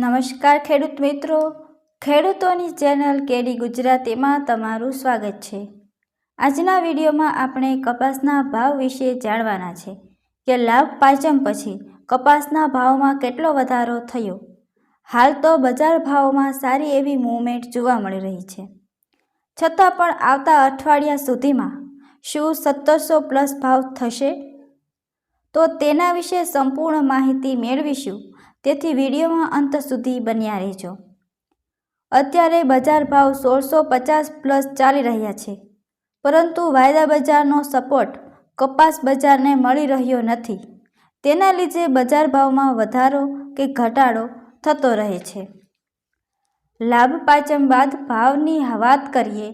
નમસ્કાર ખેડૂત મિત્રો. ખેડૂતોની ચેનલ કેડી ગુજરાતીમાં તમારું સ્વાગત છે. આજના વિડીયોમાં આપણે કપાસના ભાવ વિશે જાણવાના છે કે લાભ પાંચમ પછી કપાસના ભાવમાં કેટલો વધારો થયો? હાલ તો બજાર ભાવમાં સારી એવી મૂવમેન્ટ જોવા મળી રહી છે. છતાં પણ આવતા અઠવાડિયા સુધીમાં શું સત્તરસો પ્લસ ભાવ થશે? તો તેના વિશે સંપૂર્ણ માહિતી મેળવીશું. તેથી વિડીયોમાં અંત સુધી બન્યા રહેજો. અત્યારે બજાર ભાવ સોળસો પચાસ પ્લસ ચાલી રહ્યા છે, પરંતુ વાયદા બજારનો સપોર્ટ કપાસ બજારને મળી રહ્યો નથી. તેના લીધે બજાર ભાવમાં વધારો કે ઘટાડો થતો રહે છે. લાભ પાંચમ બાદ ભાવની વાત કરીએ,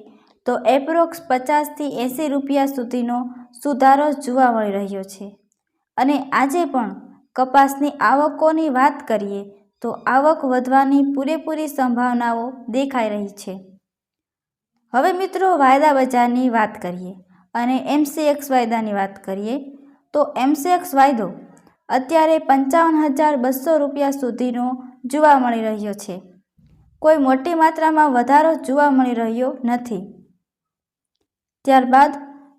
તો એપ્રોક્સ પચાસથી એંસી રૂપિયા સુધીનો સુધારો જોવા મળી રહ્યો છે. અને આજે પણ કપાસની આવકોની વાત કરીએ, તો આવક વધવાની પૂરેપૂરી સંભાવનાઓ દેખાઈ રહી છે. હવે મિત્રો વાયદા બજારની વાત કરીએ અને એમસીએક્સ વાયદાની વાત કરીએ, તો એમસીએક્સ વાયદો અત્યારે પંચાવન હજાર બસો રૂપિયા સુધીનો જોવા મળી રહ્યો છે. કોઈ મોટી માત્રામાં વધારો જોવા મળી રહ્યો નથી. ત્યારબાદ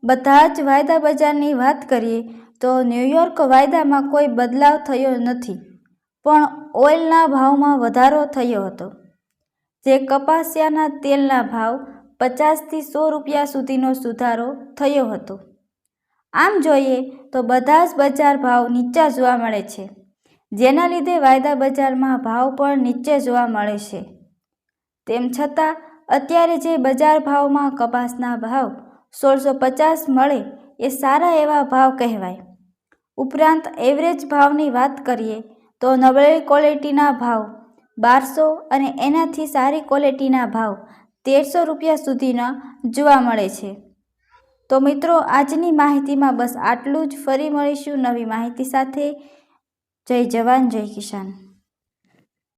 બધા જ વાયદા બજારની વાત કરીએ તો ન્યૂયોર્ક વાયદામાં કોઈ બદલાવ થયો નથી, પણ ઓઇલના ભાવમાં વધારો થયો હતો. જે કપાસિયાના તેલના ભાવ પચાસથી સો રૂપિયા સુધીનો સુધારો થયો હતો. આમ જોઈએ તો બધા જ બજાર ભાવ નીચા જોવા મળે છે, જેના લીધે વાયદા બજારમાં ભાવ પણ નીચે જોવા મળે છે. તેમ છતાં, અત્યારે જે બજાર ભાવમાં કપાસના ભાવ સોળસો પચાસ મળે એ સારા એવા ભાવ કહેવાય. ઉપરાંત એવરેજ ભાવની વાત કરીએ, તો નબળી ક્વોલિટીના ભાવ બારસો અને એનાથી સારી ક્વોલિટીના ભાવ તેરસો રૂપિયા સુધીના જોવા મળે છે. તો મિત્રો, આજની માહિતીમાં બસ આટલું જ. ફરી મળીશું નવી માહિતી સાથે. જય જવાન, જય કિસાન.